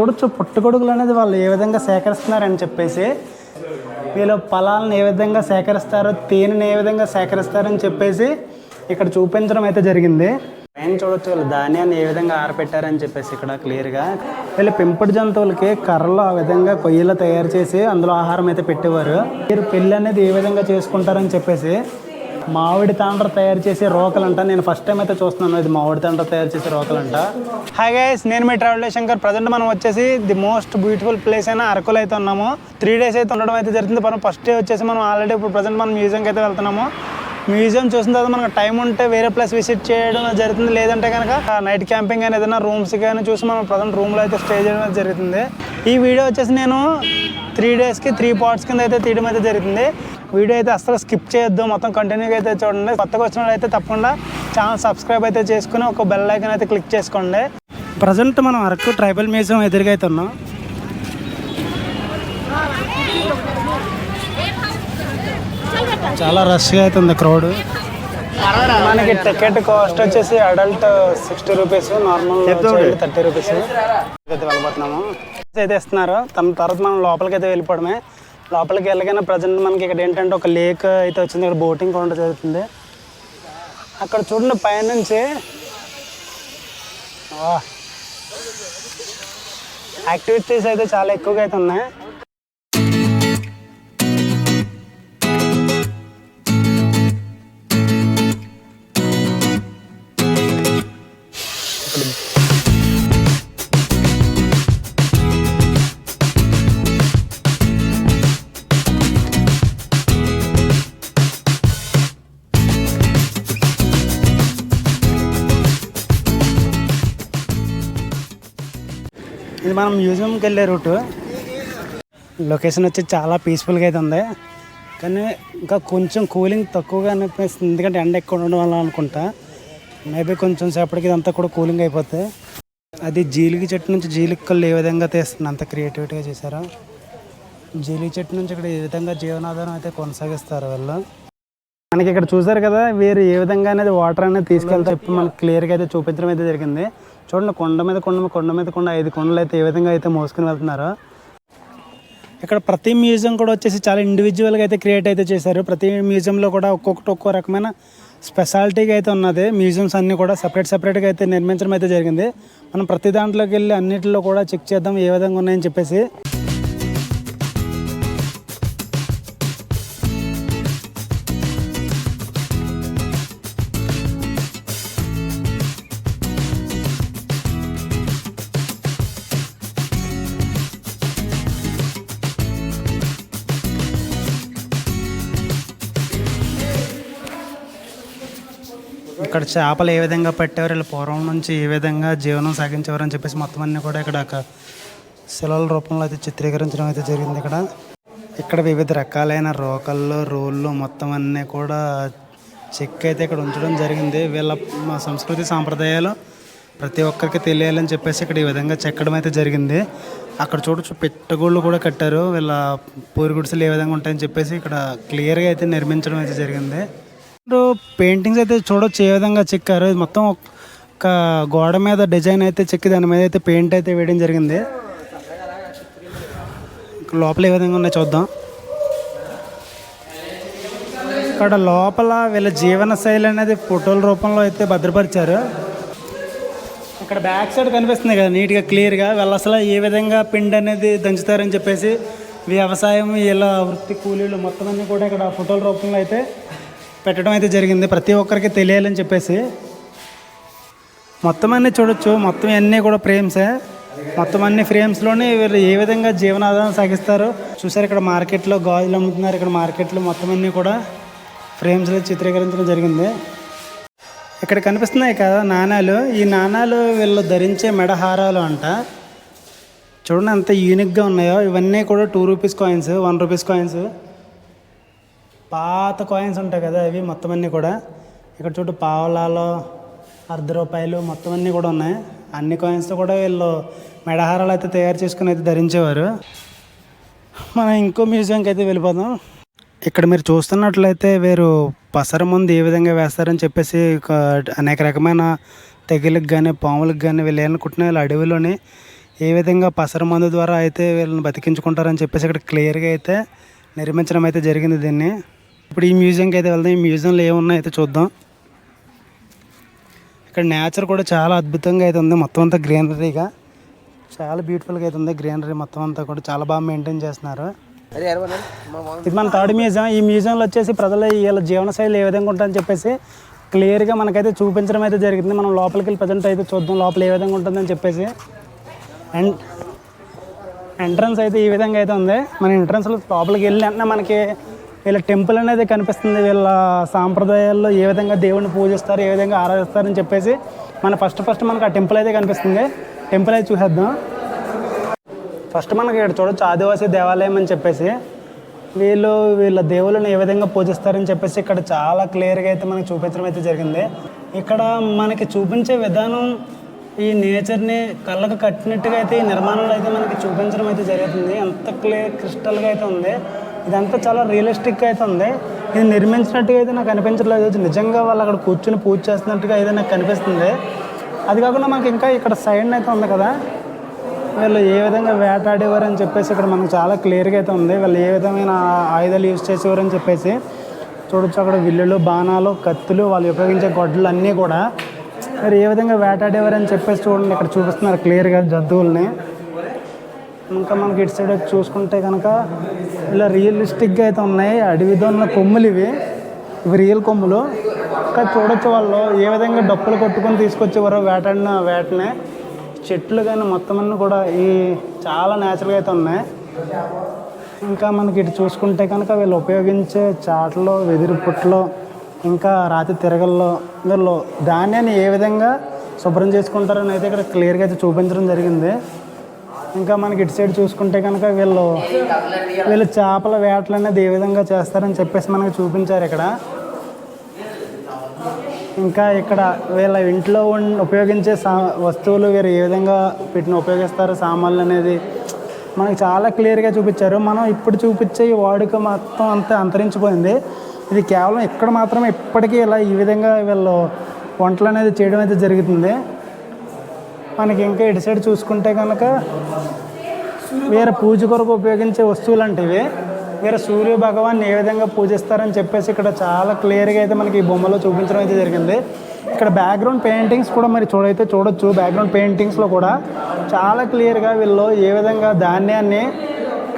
చూడొచ్చు పుట్టగొడుగులు అనేది వాళ్ళు ఏ విధంగా సేకరిస్తున్నారని చెప్పేసి వీళ్ళు ఫలాలను ఏ విధంగా సేకరిస్తారో తేనెని ఏ విధంగా సేకరిస్తారని చెప్పేసి ఇక్కడ చూపించడం అయితే జరిగింది. పైన చూడొచ్చు వీళ్ళు ధాన్యాన్ని ఏ విధంగా ఆరపెట్టారని చెప్పేసి ఇక్కడ క్లియర్గా. వీళ్ళు పెంపుడు జంతువులకి కర్రలు ఆ విధంగా కొయ్యలు తయారు చేసి అందులో ఆహారం అయితే పెట్టేవారు. మీరు పెళ్ళి అనేది ఏ విధంగా చేసుకుంటారని చెప్పేసి మామిడి తాండ్ర తయారు చేసే రోకలంట. నేను ఫస్ట్ టైం అయితే చూస్తున్నాను ఇది మామిడి తాండ్ర తయారు చేసే రోకలంట. హాయ్ గైస్ నేను మీ ట్రావెల్ శంకర్. ప్రజెంట్ మనం వచ్చేసి ది మోస్ట్ బ్యూటిఫుల్ ప్లేస్ అయినా అరకులో అయితే ఉన్నాము. త్రీ డేస్ అయితే ఉండడం అయితే జరిగింది. మనం ఫస్ట్ డే వచ్చేసి మనం ఆల్రెడీ ఇప్పుడు ప్రజెంట్ మనం మ్యూజియంకి అయితే వెళ్తున్నాము. మ్యూజియం చూసిన తర్వాత మనకు టైం ఉంటే వేరే ప్లేస్ విజిట్ చేయడం జరుగుతుంది. లేదంటే కనుక నైట్ క్యాంపింగ్ కానీ ఏదైనా రూమ్స్ కానీ చూసి మనం ప్రజెంట్ రూమ్లో అయితే స్టే చేయడం జరుగుతుంది. ఈ వీడియో వచ్చేసి నేను త్రీ డేస్కి త్రీ పార్ట్స్ కింద అయితే తీయడం అయితే జరుగుతుంది వీడియో అయితే అసలు స్కిప్ చేయొద్దు. మొత్తం కంటిన్యూగా అయితే చూడండి. కొత్తగా వచ్చిన అయితే తప్పకుండా ఛానల్ సబ్స్క్రైబ్ అయితే చేసుకుని ఒక బెల్ ఐకన్ అయితే క్లిక్ చేసుకోండి. ప్రజెంట్ మనం అరకు ట్రైబల్ మ్యూజియం ఎదురుగా అయితే ఉన్నాం. చాలా రష్గా అయితే ఉంది క్రౌడ్. మనకి టికెట్ కాస్ట్ వచ్చేసి adult sixty rupees normal thirty rupees. అయితే వెళ్ళిపోతున్నాము అయితే ఇస్తున్నారు తన తర్వాత మనం లోపలికి అయితే వెళ్ళిపోవడమే. లోపలికి వెళ్ళగానే ప్రజెంట్ మనకి ఇక్కడ ఏంటంటే ఒక లేక్ అయితే వచ్చింది. ఇక్కడ బోటింగ్ కూడా జరుగుతుంది. అక్కడ చూడండి పైనుంచి. యాక్టివిటీస్ అయితే చాలా ఎక్కువగా అయితే ఉన్నాయి. మనం మ్యూజియంకి వెళ్ళే రూటు. లొకేషన్ వచ్చి చాలా పీస్ఫుల్గా అయితే ఉంది. కానీ ఇంకా కొంచెం కూలింగ్ తక్కువగా అనిపిస్తుంది. ఎందుకంటే ఎండ ఎక్కువ ఉండడం వల్ల అనుకుంటా. మేబీ కొంచెం సేపటికి ఇదంతా కూడా కూలింగ్ అయిపోతే. అది జీలిగి చెట్టు నుంచి జీలికలు ఏ విధంగా తీస్తుంది? అంత క్రియేటివిటీగా చేశారు? జీలిగి చెట్టు నుంచి ఇక్కడ ఏ విధంగా జీవనాధారం అయితే కొనసాగిస్తారు వాళ్ళు? మనకి ఇక్కడ చూసారు కదా వీరు ఏ విధంగా అనేది వాటర్ అనేది తీసుకెళ్తే చెప్పి మనకి క్లియర్గా అయితే చూపించడం అయితే జరిగింది. చూడండి కొండ మీద కొండ కొండ మీద కొండ ఐదు కొండలు అయితే ఏ విధంగా అయితే మోసుకుని వెళ్తున్నారో. ఇక్కడ ప్రతి మ్యూజియం కూడా వచ్చేసి చాలా ఇండివిజువల్గా అయితే క్రియేట్ అయితే చేశారు. ప్రతి మ్యూజియంలో కూడా ఒక్కొక్కటి ఒక్కో రకమైన స్పెషాలిటీగా అయితే ఉన్నది. మ్యూజియంస్ అన్నీ కూడా సపరేట్ సపరేట్గా అయితే నిర్మించడం అయితే జరిగింది. మనం ప్రతి దాంట్లోకి వెళ్ళి అన్నిటిలో కూడా చెక్ చేద్దాం ఏ విధంగా ఉన్నాయని చెప్పేసి. ఇక్కడ చేపలు ఏ విధంగా పెట్టేవారు వీళ్ళు పూర్వం నుంచి ఏ విధంగా జీవనం సాగించేవారు అని చెప్పేసి మొత్తం అన్నీ కూడా ఇక్కడ ఒక శిలల రూపంలో అయితే చిత్రీకరించడం అయితే జరిగింది ఇక్కడ. ఇక్కడ వివిధ రకాలైన రోకళ్ళు రోళ్ళు మొత్తం అన్నీ కూడా చెక్ అయితే ఇక్కడ ఉంచడం జరిగింది. వీళ్ళ మా సంస్కృతి సాంప్రదాయాలు ప్రతి ఒక్కరికి తెలియాలని చెప్పేసి ఇక్కడ ఈ విధంగా చెక్కడం అయితే జరిగింది. అక్కడ చూడొచ్చు పెట్టగోళ్ళు కూడా కట్టారు. వీళ్ళ పూరి గుడిసెలు ఏ విధంగా ఉంటాయని చెప్పేసి ఇక్కడ క్లియర్గా అయితే నిర్మించడం అయితే జరిగింది. ఇప్పుడు పెయింటింగ్స్ అయితే చూడొచ్చు ఏ విధంగా చెక్కారు. ఇది మొత్తం ఒక గోడ మీద డిజైన్ అయితే చెక్కి దాని మీద అయితే పెయింట్ అయితే వేయడం జరిగింది. లోపల ఏ విధంగా ఉన్నాయి చూద్దాం. ఇక్కడ లోపల వీళ్ళ జీవన శైలి అనేది ఫోటోల రూపంలో అయితే భద్రపరిచారు. ఇక్కడ బ్యాక్ సైడ్ కనిపిస్తుంది కదా నీట్గా క్లియర్గా. వీళ్ళు అసలు ఏ విధంగా పిండి అనేది దంచుతారని చెప్పేసి వ్యవసాయం ఇలా వృత్తి కూలీలు మొత్తం అన్నీ కూడా ఇక్కడ ఫోటోల రూపంలో అయితే పెట్టడం అయితే జరిగింది. ప్రతి ఒక్కరికి తెలియాలని చెప్పేసి. మొత్తం అన్నీ చూడొచ్చు. మొత్తం అన్నీ కూడా ఫ్రేమ్సే మొత్తం అన్ని ఫ్రేమ్స్లోనే వీళ్ళు ఏ విధంగా జీవనాధారం సాగిస్తారో చూసారు. ఇక్కడ మార్కెట్లో గాజులు అమ్ముతున్నారు. ఇక్కడ మార్కెట్లో మొత్తం అన్నీ కూడా ఫ్రేమ్స్లో చిత్రీకరించడం జరిగింది. ఇక్కడ కనిపిస్తున్నాయి కదా నాణాలు. ఈ నాణాలు వీళ్ళు ధరించే మెడహారాలు అంట. చూడండి ఎంత యూనిక్గా ఉన్నాయో. ఇవన్నీ కూడా two rupees coins one rupees coins పాత కాయిన్స్ ఉంటాయి కదా అవి మొత్తం అన్నీ కూడా. ఇక్కడ చూడు పావలాలు అర్ధ రూపాయలు మొత్తం అన్నీ కూడా ఉన్నాయి. అన్ని కాయిన్స్తో కూడా వీళ్ళు మెడహారాలు అయితే తయారు చేసుకుని అయితే ధరించేవారు. మనం ఇంకో మ్యూజియంకి అయితే వెళ్ళిపోదాం. ఇక్కడ మీరు చూస్తున్నట్లయితే వీరు పసర ముందు ఏ విధంగా వేస్తారని చెప్పేసి అనేక రకమైన తెగులకు కానీ పాములకు కానీ వీళ్ళు ఏమనుకుంటున్న వీళ్ళు అడవిలోని ఏ విధంగా పసర మందు ద్వారా అయితే వీళ్ళని బతికించుకుంటారని చెప్పేసి ఇక్కడ క్లియర్గా అయితే నిర్మించడం అయితే జరిగింది దీన్ని. ఇప్పుడు ఈ మ్యూజియంకి అయితే వెళ్దాం. ఈ మ్యూజియంలో ఏమున్నాయో అయితే చూద్దాం. ఇక్కడ నేచర్ కూడా చాలా అద్భుతంగా అయితే ఉంది. మొత్తం అంతా గ్రీనరీగా. చాలా బ్యూటిఫుల్గా అయితే ఉంది గ్రీనరీ మొత్తం అంతా కూడా. చాలా బాగా మెయింటైన్ చేస్తున్నారు. ఇది మన థర్డ్ మ్యూజియం. ఈ మ్యూజియంలో వచ్చేసి ప్రజల వీళ్ళ జీవనశైలి ఏ విధంగా ఉంటుందని చెప్పేసి క్లియర్గా మనకైతే చూపించడం అయితే జరిగింది. మనం లోపలికి వెళ్ళి ప్రజెంట్ అయితే చూద్దాం లోపల ఏ విధంగా ఉంటుందని చెప్పేసి. అండ్ ఎంట్రన్స్ అయితే ఈ విధంగా అయితే ఉంది. మన ఎంట్రన్స్లో లోపలికి వెళ్ళి వెంటనే మనకి వీళ్ళ టెంపుల్ అనేది కనిపిస్తుంది. వీళ్ళ సాంప్రదాయాల్లో ఏ విధంగా దేవుడిని పూజిస్తారు ఏ విధంగా ఆరాధిస్తారని చెప్పేసి మన ఫస్ట్ ఫస్ట్ మనకు ఆ టెంపుల్ అయితే కనిపిస్తుంది. టెంపుల్ అయితే చూసేద్దాం. ఫస్ట్ మనకి ఇక్కడ చూడొచ్చు ఆదివాసీ దేవాలయం అని చెప్పేసి. వీళ్ళు వీళ్ళ దేవుళ్ళని ఏ విధంగా పూజిస్తారని చెప్పేసి ఇక్కడ చాలా క్లియర్గా అయితే మనకి చూపించడం అయితే జరిగింది. ఇక్కడ మనకి చూపించే విధానం ఈ నేచర్ని కళ్ళకు కట్టినట్టుగా అయితే ఈ నిర్మాణంలో అయితే మనకి చూపించడం అయితే జరుగుతుంది. ఎంత క్లియర్ క్రిస్టల్గా అయితే ఉంది. ఇదంతా చాలా రియలిస్టిక్గా అయితే ఉంది. ఇది నిర్మించినట్టుగా అయితే నాకు అనిపించట్లేదు. నిజంగా వాళ్ళు అక్కడ కూర్చుని పూజ చేస్తున్నట్టుగా అయితే నాకు కనిపిస్తుంది అది కాకుండా మనకి ఇంకా ఇక్కడ సైడ్ అయితే ఉంది కదా. వీళ్ళు ఏ విధంగా వేటాడేవారు అని చెప్పేసి ఇక్కడ మనకు చాలా క్లియర్గా అయితే ఉంది. వీళ్ళు ఏ విధమైన ఆయుధాలు యూజ్ చేసేవారు అని చెప్పేసి చూడొచ్చు అక్కడ విల్లులు బాణాలు కత్తులు వాళ్ళు ఉపయోగించే గొడ్డలు అన్నీ కూడా. మరి ఏ విధంగా వేటాడేవారు అని చెప్పేసి చూడండి. ఇక్కడ చూపిస్తున్నారు క్లియర్గా జంతువుల్ని. ఇంకా మనకి ఇటు సైడ్ చూసుకుంటే కనుక ఇలా రియలిస్టిక్గా అయితే ఉన్నాయి. అడవితో ఉన్న కొమ్ములు ఇవి. ఇవి రియల్ కొమ్ములు. ఇంకా చూడొచ్చు వాళ్ళు ఏ విధంగా డప్పులు కొట్టుకొని తీసుకొచ్చేవారో వేటాడిన వేటనే. చెట్లు కానీ మొత్తం అన్నీ కూడా ఈ చాలా న్యాచురల్గా అయితే ఉన్నాయి. ఇంకా మనకి ఇటు చూసుకుంటే కనుక వీళ్ళు ఉపయోగించే చాటలో వెదిరి పుట్టలో ఇంకా రాతి తిరగల్లో వీళ్ళు ధాన్యాన్ని ఏ విధంగా శుభ్రం చేసుకుంటారని అయితే ఇక్కడ క్లియర్గా అయితే చూపించడం జరిగింది. ఇంకా మనకి ఇటు సైడ్ చూసుకుంటే కనుక వీళ్ళు వీళ్ళు చేపల వేటలు అనేది ఏ విధంగా చేస్తారని చెప్పేసి మనకు చూపించారు ఇక్కడ. ఇంకా ఇక్కడ వీళ్ళ ఇంట్లో ఉపయోగించే సా వస్తువులు వీరు ఏ విధంగా వీటిని ఉపయోగిస్తారు సామాన్లు అనేది మనకి చాలా క్లియర్గా చూపించారు. మనం ఇప్పుడు చూపించే ఈ వాడుక మొత్తం అంతా అంతరించిపోయింది. ఇది కేవలం ఇక్కడ మాత్రమే ఇప్పటికీ ఇలా ఈ విధంగా వీళ్ళు వంటలు అనేది చేయడం అయితే జరుగుతుంది. మనకి ఇంకా ఇటు సైడ్ చూసుకుంటే కనుక వేరే పూజ కొరకు ఉపయోగించే వస్తువులు అంటే ఇవి వేరే సూర్య భగవాన్ని ఏ విధంగా పూజిస్తారని చెప్పేసి ఇక్కడ చాలా క్లియర్గా అయితే మనకి ఈ బొమ్మలో చూపించడం అయితే జరిగింది. ఇక్కడ బ్యాక్గ్రౌండ్ పెయింటింగ్స్ కూడా మరి చూడైతే చూడొచ్చు. బ్యాక్గ్రౌండ్ పెయింటింగ్స్లో కూడా చాలా క్లియర్గా వీళ్ళు ఏ విధంగా ధాన్యాన్ని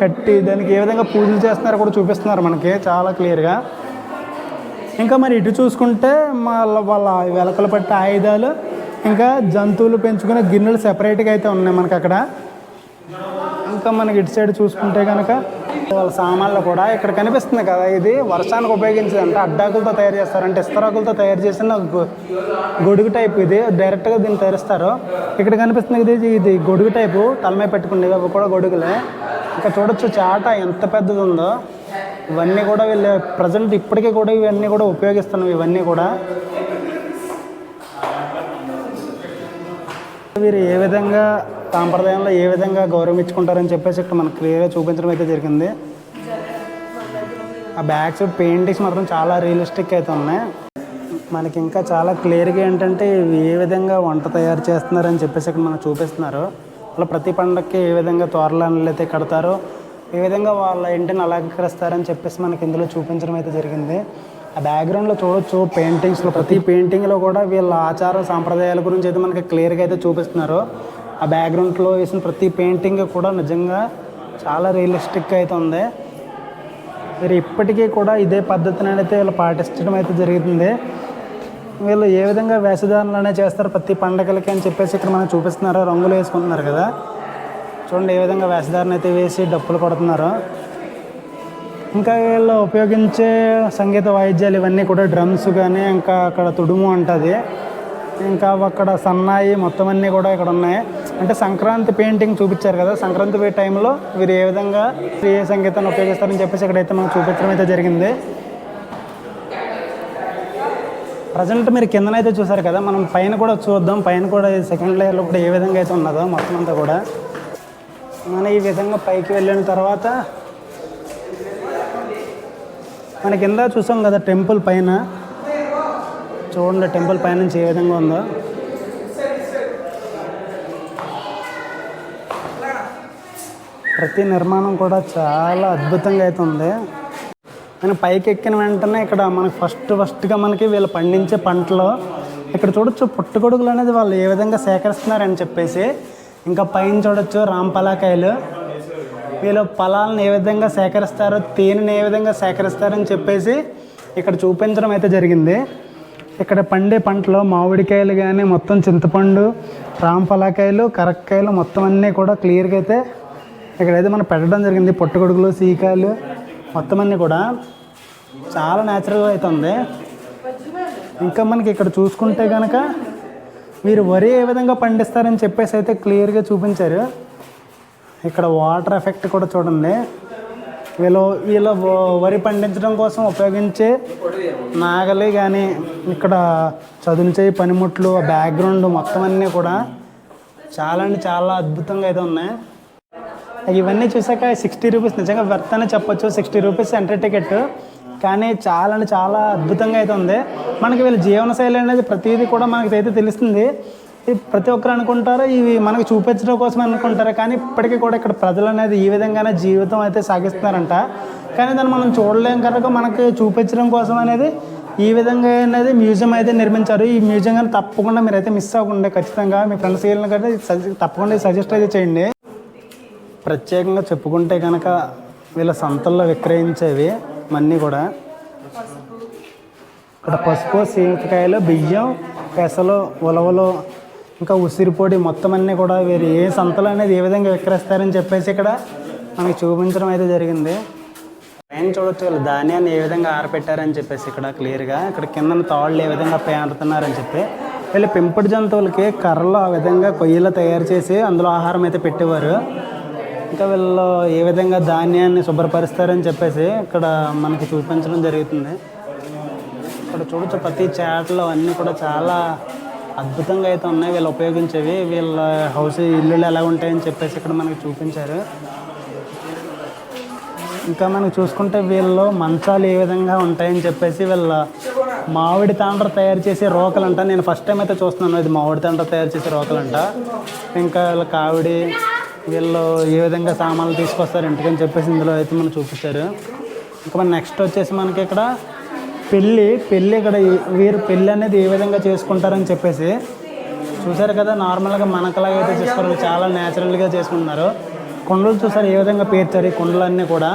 కట్టి దానికి ఏ విధంగా పూజలు చేస్తున్నారో కూడా చూపిస్తున్నారు మనకి చాలా క్లియర్గా ఇంకా మరి ఇటు చూసుకుంటే వాళ్ళ వాళ్ళ వెలకలు పట్టే ఆయుధాలు ఇంకా జంతువులు పెంచుకునే గిన్నెలు సెపరేట్గా అయితే ఉన్నాయి మనకి అక్కడ. ఇంకా మనకి ఇటు సైడ్ చూసుకుంటే కనుక వాళ్ళ సామాన్లు కూడా ఇక్కడ కనిపిస్తుంది కదా. ఇది వర్షానికి ఉపయోగించేది అంటే అడ్డాకులతో తయారు చేస్తారు అంటే ఇస్తరాకులతో తయారు చేసిన గొడుగు టైప్ ఇది. డైరెక్ట్గా దీన్ని తయారుస్తారు ఇక్కడ కనిపిస్తుంది ఇది ఇది గొడుగు టైపు తలమై పెట్టుకునేవి అవి కూడా గొడుగులే. ఇంకా చూడొచ్చు చాట ఎంత పెద్దది ఉందో. ఇవన్నీ కూడా వీళ్ళు ప్రజెంట్ ఇప్పటికీ కూడా ఇవన్నీ కూడా ఉపయోగిస్తున్నాం ఇవన్నీ కూడా. వీరు ఏ విధంగా సాంప్రదాయంలో ఏ విధంగా గౌరవించుకుంటారని చెప్పేసి ఇక్కడ మనకు క్లియర్గా చూపించడం అయితే జరిగింది. ఆ బ్యాగ్స్ పెయింటింగ్స్ మాత్రం చాలా రియలిస్టిక్ అయితే ఉన్నాయి. మనకి ఇంకా చాలా క్లియర్గా ఏంటంటే ఏ విధంగా వంట తయారు చేస్తున్నారని చెప్పేసి ఇక్కడ మనకు చూపిస్తున్నారు. అలా ప్రతి పండగకి ఏ విధంగా తోరలను అయితే కడతారో ఏ విధంగా వాళ్ళ ఇంటిని అలంకరిస్తారని చెప్పేసి మనకి ఇందులో చూపించడం అయితే జరిగింది. ఆ బ్యాక్గ్రౌండ్లో చూడొచ్చు పెయింటింగ్స్లో ప్రతి పెయింటింగ్లో కూడా వీళ్ళ ఆచార సాంప్రదాయాల గురించి అయితే మనకి క్లియర్గా అయితే చూపిస్తున్నారు. ఆ బ్యాక్గ్రౌండ్లో వేసిన ప్రతి పెయింటింగ్ కూడా నిజంగా చాలా రియలిస్టిక్గా అయితే ఉంది. మీరు ఇప్పటికీ కూడా ఇదే పద్ధతిని అయితే వీళ్ళు పాటించడం అయితే జరుగుతుంది వీళ్ళు ఏ విధంగా వేషధారణలు అనేవి చేస్తారు ప్రతి పండగలకి అని చెప్పేసి ఇక్కడ మనం చూపిస్తున్నారు రంగులు వేసుకుంటున్నారు కదా. చూడండి ఏ విధంగా వేషధారణ అయితే వేసి డప్పులు కొడుతున్నారు. ఇంకా వీళ్ళు ఉపయోగించే సంగీత వాయిద్యాలు ఇవన్నీ కూడా డ్రమ్స్ కానీ ఇంకా అక్కడ తుడుము ఉంటుంది ఇంకా అక్కడ సన్నాయి మొత్తం అన్నీ కూడా ఇక్కడ ఉన్నాయి. అంటే సంక్రాంతి పెయింటింగ్ చూపించారు కదా సంక్రాంతి టైంలో వీరు ఏ విధంగా ఏ సంగీతాన్ని ఉపయోగిస్తారని చెప్పేసి ఇక్కడైతే మనం చూపించడం అయితే జరిగింది. ప్రజెంట్ మీరు కిందనైతే చూసారు కదా మనం పైన కూడా చూద్దాం. పైన కూడా సెకండ్ లేయర్లో కూడా ఏ విధంగా అయితే ఉన్నదో మొత్తం అంతా కూడా. మనం ఈ విధంగా పైకి వెళ్ళిన తర్వాత మన కింద చూసాం కదా టెంపుల్ పైన. చూడండి టెంపుల్ పైన నుంచి ఏ విధంగా ఉందో. ప్రతి నిర్మాణం కూడా చాలా అద్భుతంగా అయితే ఉంది. మనం పైకి ఎక్కిన వెంటనే ఇక్కడ మనకి ఫస్ట్ ఫస్ట్గా మనకి వీళ్ళు పండించే పంటలు ఇక్కడ చూడొచ్చు పుట్టగొడుగులు అనేది వాళ్ళు ఏ విధంగా సేకరిస్తున్నారని చెప్పేసి. ఇంకా పైన చూడొచ్చు రాంపలాకాయలు. వీళ్ళు ఫలాలను ఏ విధంగా సేకరిస్తారో తేనెని ఏ విధంగా సేకరిస్తారని చెప్పేసి ఇక్కడ చూపించడం అయితే జరిగింది. ఇక్కడ పండే పంటలో మామిడికాయలు కానీ మొత్తం చింతపండు రాంఫలాకాయలు కరక్కాయలు మొత్తం అన్నీ కూడా క్లియర్గా అయితే ఇక్కడైతే మనం పెట్టడం జరిగింది. పుట్టగొడుగులు సీకాయలు మొత్తం అన్నీ కూడా చాలా న్యాచురల్గా అయితే ఉంది. ఇంకా మనకి ఇక్కడ చూసుకుంటే కనుక మీరు వరి ఏ విధంగా పండిస్తారని చెప్పేసి అయితే క్లియర్గా చూపించారు. ఇక్కడ వాటర్ ఎఫెక్ట్ కూడా చూడండి. వీళ్ళు వీళ్ళు వ- వరి పండించడం కోసం ఉపయోగించే నాగలి కానీ ఇక్కడ చదును చేయి పనిముట్లు బ్యాక్గ్రౌండ్ మొత్తం అన్నీ కూడా చాలా అంటే చాలా అద్భుతంగా అయితే ఉన్నాయి. ఇవన్నీ చూసాక సిక్స్టీ రూపీస్ నిజంగా వర్త్ అని చెప్పొచ్చు. సిక్స్టీ రూపీస్ ఎంట్రీ టికెట్ కానీ చాలా అంటే చాలా అద్భుతంగా అయితే ఉంది. మనకి వీళ్ళ జీవనశైలి అనేది ప్రతిదీ కూడా మనకి అయితే తెలుస్తుంది. ప్రతి ఒక్కరు అనుకుంటారు ఇవి మనకు చూపించడం కోసం అనుకుంటారు కానీ ఇప్పటికీ కూడా ఇక్కడ ప్రజలు అనేది ఈ విధంగానే జీవితం అయితే సాగిస్తున్నారంట. కానీ దాన్ని మనం చూడలేం కనుక మనకి చూపించడం కోసం అనేది ఈ విధంగా అనేది మ్యూజియం అయితే నిర్మించారు. ఈ మ్యూజియం కానీ తప్పకుండా మీరు అయితే మిస్ అవ్వకుండా ఖచ్చితంగా మీ ఫ్రెండ్స్ వెళ్ళిన కంటే తప్పకుండా సజెస్ట్ అయితే చేయండి. ప్రత్యేకంగా చెప్పుకుంటే కనుక వీళ్ళ సంతల్లో విక్రయించేవి మన్నీ కూడా. ఇక్కడ పసుపు సీమకాయలు బియ్యం పెసలు ఉలవలు ఇంకా ఉసిరిపొడి మొత్తం అన్నీ కూడా వీరు ఏ సంతలు అనేది ఏ విధంగా విక్రయిస్తారని చెప్పేసి ఇక్కడ మనకి చూపించడం అయితే జరిగింది. పైన చూడొచ్చు వీళ్ళు ధాన్యాన్ని ఏ విధంగా ఆరపెట్టారని చెప్పేసి ఇక్కడ క్లియర్గా ఇక్కడ కింద తాళ్ళు ఏ విధంగా పేరుతున్నారని చెప్పి. వీళ్ళు పెంపుడు జంతువులకి కర్రలు ఆ విధంగా కొయ్యలు తయారు చేసి అందులో ఆహారం అయితే పెట్టేవారు. ఇంకా వీళ్ళు ఏ విధంగా ధాన్యాన్ని శుభ్రపరుస్తారని చెప్పేసి ఇక్కడ మనకి చూపించడం జరుగుతుంది. ఇక్కడ చూడొచ్చు ప్రతి చేటలు అన్నీ కూడా చాలా అద్భుతంగా అయితే ఉన్నాయి. వీళ్ళు ఉపయోగించేవి. వీళ్ళ హౌస్ ఇల్లులు ఎలా ఉంటాయని చెప్పేసి ఇక్కడ మనకి చూపించారు. ఇంకా మనం చూసుకుంటే వీళ్ళు మంచాలు ఏ విధంగా ఉంటాయని చెప్పేసి వీళ్ళ మామిడి తాండ్ర తయారు చేసే రోకలంట. నేను ఫస్ట్ టైం అయితే చూస్తున్నాను. ఇది మామిడి తాండ్ర తయారు చేసే రోకలంట. ఇంకా వీళ్ళ కావిడి వీళ్ళు ఏ విధంగా సామాన్లు తీసుకొస్తారు ఇంటికని చెప్పేసి ఇందులో అయితే మనం చూపించారు ఇంకా మన నెక్స్ట్ వచ్చేసి మనకి ఇక్కడ పెళ్ళి పెళ్ళి ఇక్కడ వీరు పెళ్ళి అనేది ఏ విధంగా చేసుకుంటారని చెప్పేసి చూసారు కదా నార్మల్గా మనకలాగా అయితే చేసుకోరు చాలా న్యాచురల్గా చేసుకుంటున్నారు. కుండలు చూసారు ఏ విధంగా పేర్చారు ఈ కొండలన్నీ కూడా?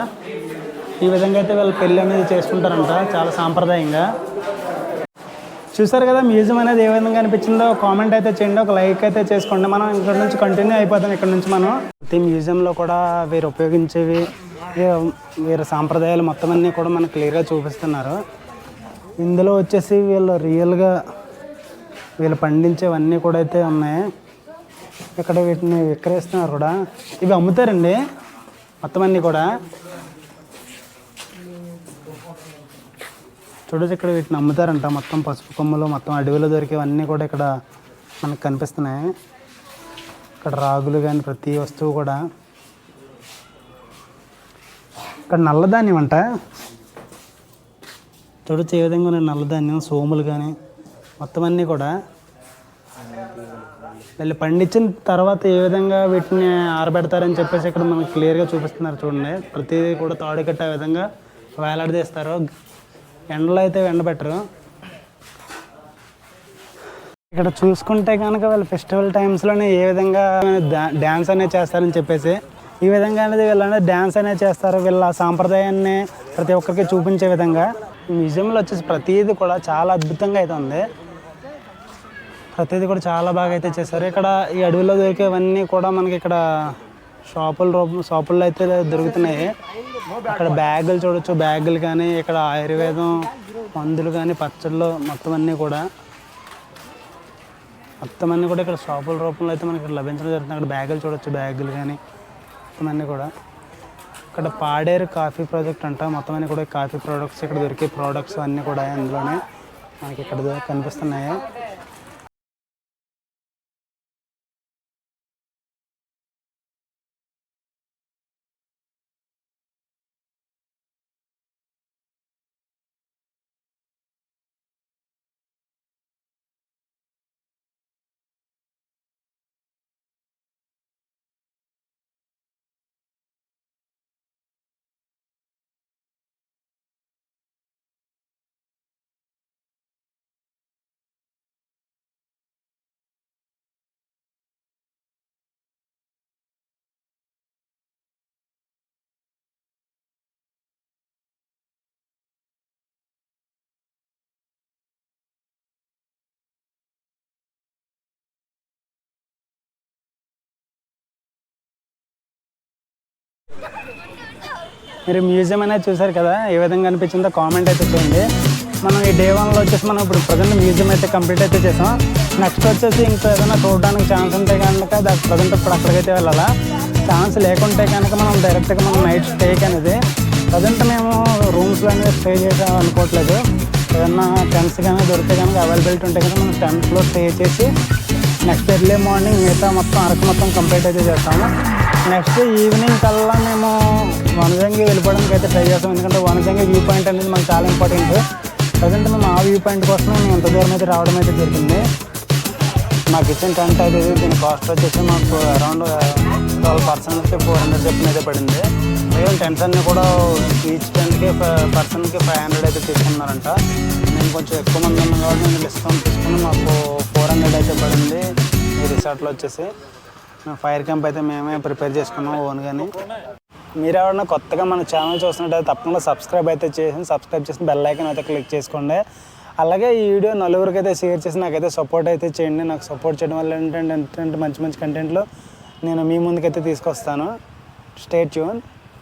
ఈ విధంగా అయితే వీళ్ళు పెళ్ళి అనేది చేసుకుంటారంట చాలా సాంప్రదాయంగా. చూసారు కదా మ్యూజియం అనేది ఏ విధంగా అనిపించిందో? కామెంట్ అయితే చేయండి ఒక లైక్ అయితే చేసుకోండి. మనం ఇక్కడ నుంచి కంటిన్యూ అయిపోతాం ఇక్కడ నుంచి మనం. ప్రతి మ్యూజియంలో కూడా వీరు ఉపయోగించేవి వీరి సాంప్రదాయాలు మొత్తం అన్నీ కూడా మనకు క్లియర్గా చూపిస్తున్నారు. ఇందులో వచ్చేసి వీళ్ళు రియల్గా వీళ్ళు పండించేవన్నీ కూడా అయితే ఉన్నాయి. ఇక్కడ వీటిని విక్రయిస్తున్నారు కూడా. ఇవి అమ్ముతారండి. మొత్తం అన్నీ కూడా. చూడొచ్చు ఇక్కడ వీటిని అమ్ముతారంట. మొత్తం పసుపు కొమ్మలు మొత్తం అడవిలో దొరికేవన్నీ కూడా ఇక్కడ మనకు కనిపిస్తున్నాయి. ఇక్కడ రాగులు కానీ ప్రతి వస్తువు కూడా. ఇక్కడ నల్లధాన్యం అంట. చూడొచ్చు ఏ విధంగా ఉన్నాయి నల్లధాన్యం సోములు కానీ మొత్తం అన్నీ కూడా వీళ్ళు పండించిన తర్వాత ఏ విధంగా వీటిని ఆరబెడతారని చెప్పేసి ఇక్కడ మనకి క్లియర్గా చూపిస్తున్నారు చూడండి. ప్రతిదీ కూడా తాడు కట్టే విధంగా వేలాడదీస్తారు ఎండలో అయితే ఎండబెట్టరు ఇక్కడ చూసుకుంటే కనుక వీళ్ళు ఫెస్టివల్ టైమ్స్లోనే ఏ విధంగా డ్యాన్స్ అనేది చేస్తారని చెప్పేసి ఈ విధంగా అనేది వీళ్ళనే డ్యాన్స్ అనేది చేస్తారు. వీళ్ళ సాంప్రదాయాన్ని ప్రతి ఒక్కరికి చూపించే విధంగా. మ్యూజియంలో వచ్చేసి ప్రతిదీ కూడా చాలా అద్భుతంగా అయితే ఉంది. ప్రతిదీ కూడా చాలా బాగా అయితే చేశారు. ఇక్కడ ఈ అడవిలో దొరికేవన్నీ కూడా మనకి ఇక్కడ షాపుల రూపం షాపుల్లో అయితే దొరుకుతున్నాయి. అక్కడ బ్యాగులు చూడొచ్చు. బ్యాగులు కానీ ఇక్కడ ఆయుర్వేదం మందులు కానీ పచ్చళ్ళు మొత్తం అన్నీ కూడా. మొత్తం అన్నీ కూడా ఇక్కడ షాపుల రూపంలో అయితే మనకి ఇక్కడ లభించడం జరుగుతుంది. అక్కడ బ్యాగులు చూడొచ్చు. బ్యాగులు కానీ మొత్తం అన్నీ కూడా. ఇక్కడ పాడేరు కాఫీ ప్రాజెక్ట్ అంట. మొత్తం అన్ని కూడా కాఫీ ప్రోడక్ట్స్ ఇక్కడ దొరికే ప్రోడక్ట్స్ అన్నీ కూడా అందులోనే మనకి ఇక్కడ కనిపిస్తున్నాయి. మీరు మ్యూజియం అనేది చూసారు కదా ఏ విధంగా అనిపించిందో కామెంట్ అయితే చేయండి. మనం ఈ డే వన్లో వచ్చేసి మనం ఇప్పుడు ప్రజెంట్ మ్యూజియం అయితే కంప్లీట్ అయితే చేసాం. నెక్స్ట్ వచ్చేసి ఇంకా ఏదైనా చూడడానికి ఛాన్స్ ఉంటే కనుక దాని ప్రజెంట్ ఇప్పుడు అక్కడికైతే వెళ్ళాలా. ఛాన్స్ లేకుంటే కనుక మనం డైరెక్ట్గా మనం నైట్ స్టే అనేది. ప్రజెంట్ మేము రూమ్స్లో అనేది స్టే చేసాం అనుకోవట్లేదు. ఏదన్నా టెంట్స్ కానీ దొరికితే కనుక అవైలబిలిటీ ఉంటే కనుక మనం టెంట్లో స్టే చేసి నెక్స్ట్ ఎర్లీ మార్నింగ్ మిగతా మొత్తం అరకు మొత్తం కంప్లీట్ అయితే చేస్తాము. నెక్స్ట్ ఈవినింగ్ కల్లా మేము వనజంగి వెళ్ళిపోవడానికి అయితే ట్రై చేస్తాం. ఎందుకంటే వనజంగి వ్యూ పాయింట్ అనేది మాకు చాలా ఇంపార్టెంట్ ప్రజెంట్ మేము ఆ వ్యూ పాయింట్ కోసమే మేము ఇంత దూరం అయితే రావడం అయితే జరిగింది. మా కిచెన్ టెంట్ అయితే దీని కాస్ట్ వచ్చేసి మాకు అరౌండ్ ట్వెల్వ్ పర్సెంట్కి ఫోర్ హండ్రెడ్ చెప్పిన అయితే పడింది. మేము టెంట్స్ అన్నీ కూడా ఈచ్ టెంట్కి పర్సన్కి ఫైవ్ హండ్రెడ్ అయితే తీసుకున్నారంట. మేము కొంచెం ఎక్కువ మంది ఉన్నాం కాబట్టి మేము డిస్కౌంట్ తీసుకుని మాకు ఫోర్ హండ్రెడ్ అయితే పడింది ఈ రిసార్ట్లో వచ్చేసి. ఫైర్ క్యాంప్ అయితే మేమే ప్రిపేర్ చేసుకున్నాం ఓన్ కానీ మీరు ఎవరైనా కొత్తగా మన ఛానల్ చూస్తున్నట్టయితే తప్పకుండా సబ్స్క్రైబ్ అయితే చేసి సబ్స్క్రైబ్ చేసి బెల్ ఐకన్ అయితే క్లిక్ చేసుకోండి. అలాగే ఈ వీడియో నలుగురికి అయితే షేర్ చేసి నాకైతే సపోర్ట్ అయితే చేయండి. నాకు సపోర్ట్ చేయడం వల్ల ఏంటంటే ఏంటంటే మంచి మంచి కంటెంట్లు నేను మీ ముందుకైతే తీసుకొస్తాను. State tune